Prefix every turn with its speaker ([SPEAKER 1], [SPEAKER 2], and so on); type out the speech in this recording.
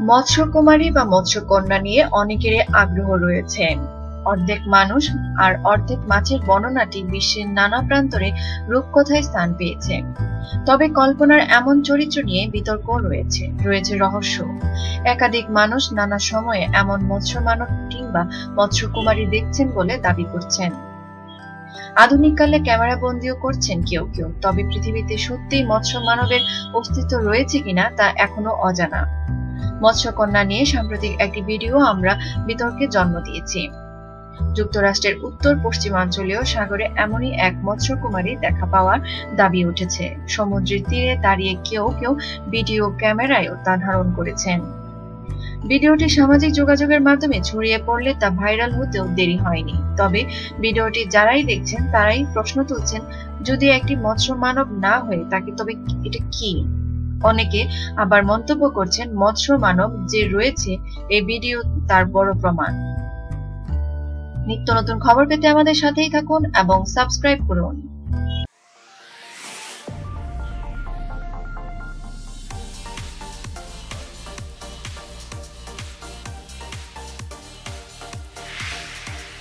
[SPEAKER 1] মৎস্যকুমারী বা মৎস্যকন্যা নিয়ে অনেকেরই আগ্রহ রয়েছে। অর্ধেক মানুষ আর অর্ধেক মাছের বর্ণনাটি বিশ্বের নানা প্রান্তরে রূপকথায় স্থান পেয়েছে। তবে কল্পনার এমন চরিত্র নিয়ে বিতর্ক রয়েছে রয়েছে রহস্য। একাধিক মানুষ নানা সময়ে এমন মৎস্য মানব কিংবা মৎস্যকুমারী দেখছেন বলে দাবি করছেন। আধুনিককালে ক্যামেরা বন্দিও করছেন কেউ কেউ, তবে পৃথিবীতে সত্যিই মৎস্য মানবের অস্তিত্ব রয়েছে কিনা তা এখনও অজানা। মৎস্যকন্যা নিয়ে সাম্প্রতিক একটি ভিডিও আমরা বিতর্কে জন্ম দিয়েছি। যুক্তরাষ্ট্রের উত্তর পশ্চিমাঞ্চলীয় সাগরে এমনই এক মৎস্যকুমারী দেখা পাওয়ার দাবি উঠেছে। সমুদ্রের তীরে দাঁড়িয়ে কেউ কেউ ভিডিও ক্যামেরায়ও তা ধারণ করেছেন। ভিডিওটি সামাজিক যোগাযোগের মাধ্যমে ছড়িয়ে পড়লে তা ভাইরাল হতেও দেরি হয়নি। তবে ভিডিওটি যারাই দেখছেন তারাই প্রশ্ন তুলছেন, যদি একটি মৎস্য মানব না হয়ে তাকে তবে এটা কি? অনেকে আবার মন্তব্য করছেন, মৎস্য মানব যে রয়েছে এই ভিডিও তার বড় প্রমাণ। নিত্য নতুন খবর পেতে আমাদের সাথেই থাকুন এবং সাবস্ক্রাইব করুন।